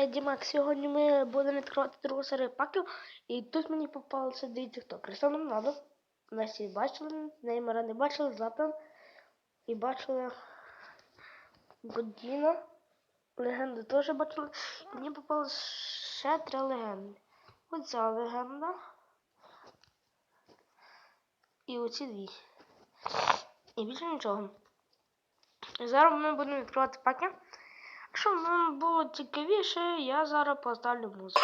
Я Дімак, сьогодні ми будемо відкривати другу серію паків. І тут мені попалося, дивіться хто. Кристиану Роналду. Месі бачили, Неймара не бачили, Златан. І бачили Годіна. Легенди теж бачили. І мені попалося ще три легенди. Оця легенда. І оці дві. І більше нічого. Зараз ми будемо відкривати паки. Щоб вам було цікавіше, я зараз поставлю музику.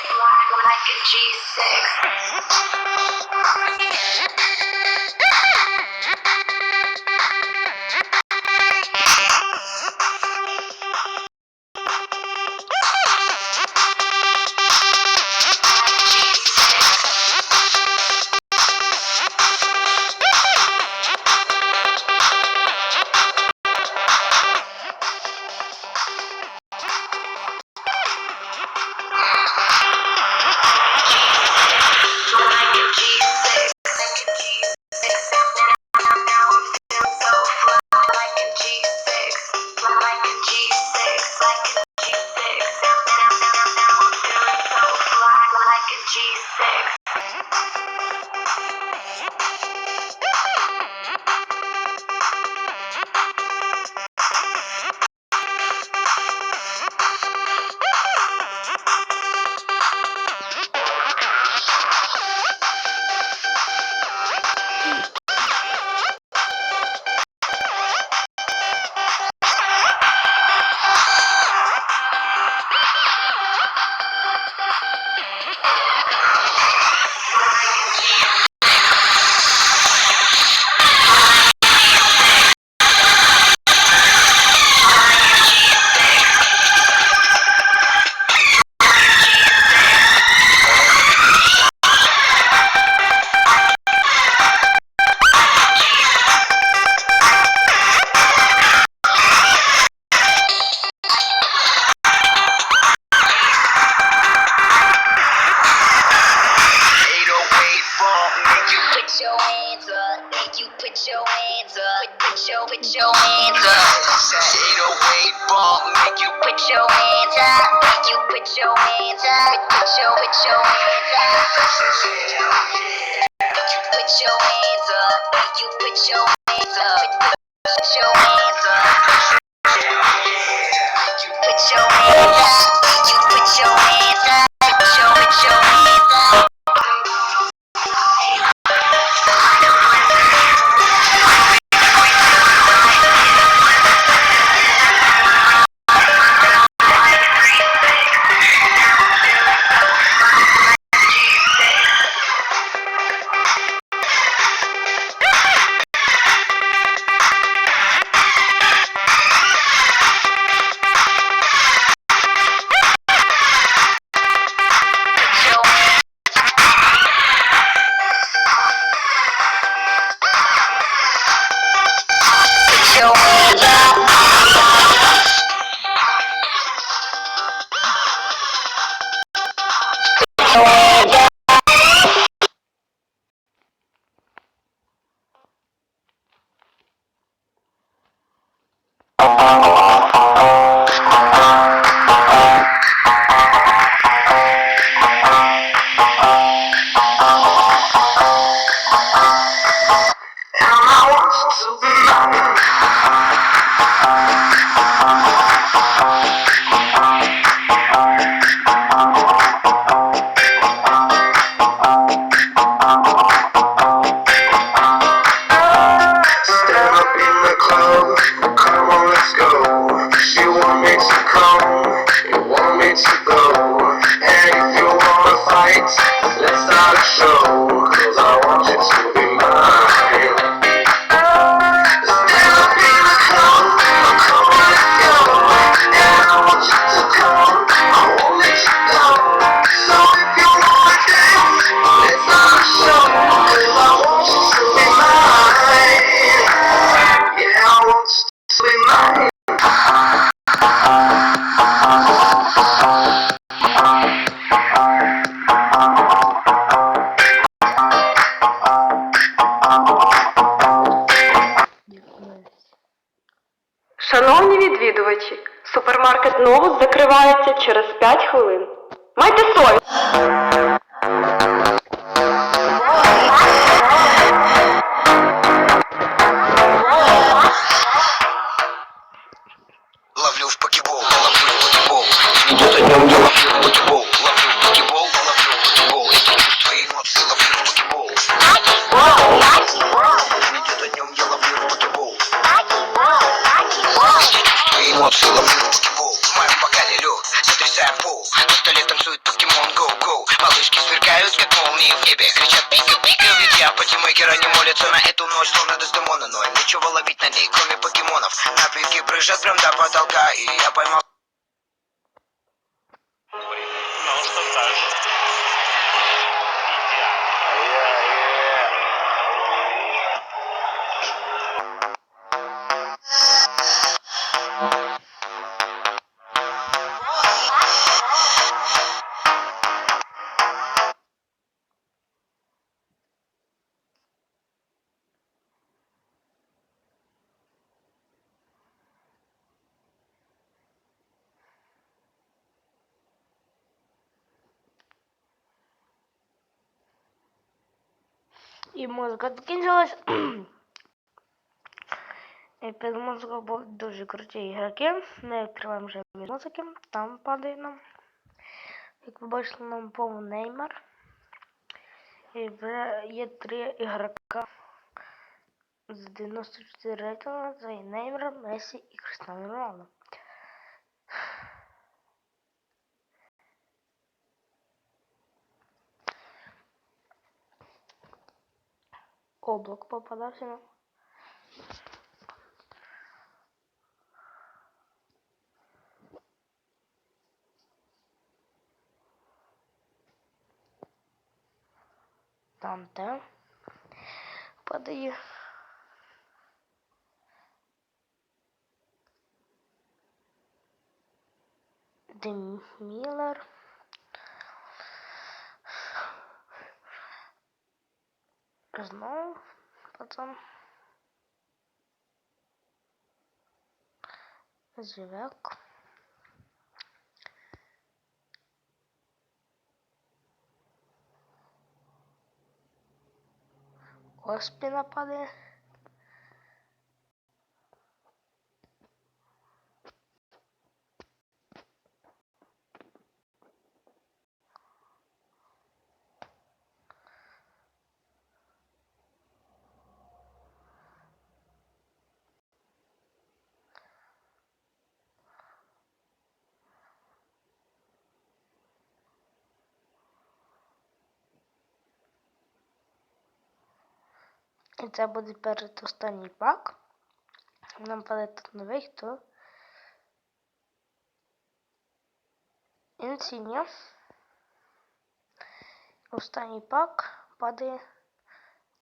Put your hands up. Make you put your hands up. Put your put your hands up. 808 bump. Make you put your hands up. Make you put your hands up. Put your put your hands up. Make you put your hands up. Make you put your hands up. Thank you. Маркет Новус закривається через 5 хвилин. Майте совість! Малышки сверкают, как молнии в небе. Кричат пика-пика, ведь я патимейкера не молятся на эту ночь, словно Дездемона. Но им нечего ловить на ней, кроме покемонов. Напитки брыжат прям до потолка, и я поймал І музика закінчилась. Під музику були дуже круті ігроки. Ми відкриваємо вже від музики. Там падає нам. Як ви бачили, нам був Неймар. І вже є три ігрока з 94 рейтингу. Це і Неймар, Месі і Кристиано Роналдо. Облак попадався нам. Там те падає. Демілер. Знову потом Живек. Оспіна падає. І це буде передостанній пак. Нам падає тут новий хто. Інсіньо. Останній пак падає.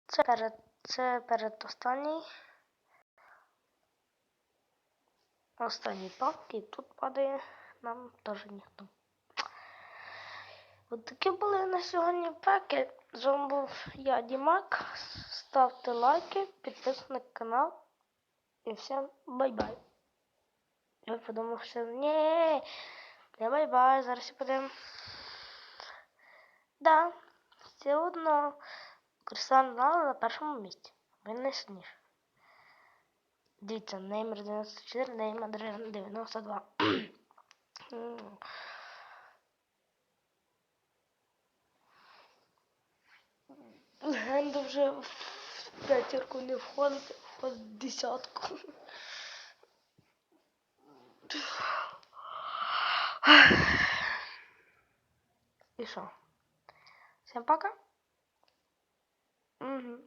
Це перед це передостанній. Останній пак і тут падає нам теж ніхто. От такі були на сьогодні пеки. З вами був я, Дімак. Ставте лайки, підписуйтесь на канал. І всім бай-бай. Я подумав, що ні, не бай-бай, зараз подивимо. Да, все одно. Кристиан Роналдо на першому місці. Він найсильніший. Дивіться, Неймер 94, Неймер 92. Легенда вже в п'ятірку не входить, входить в десятку. І що? Всім пока? Угу.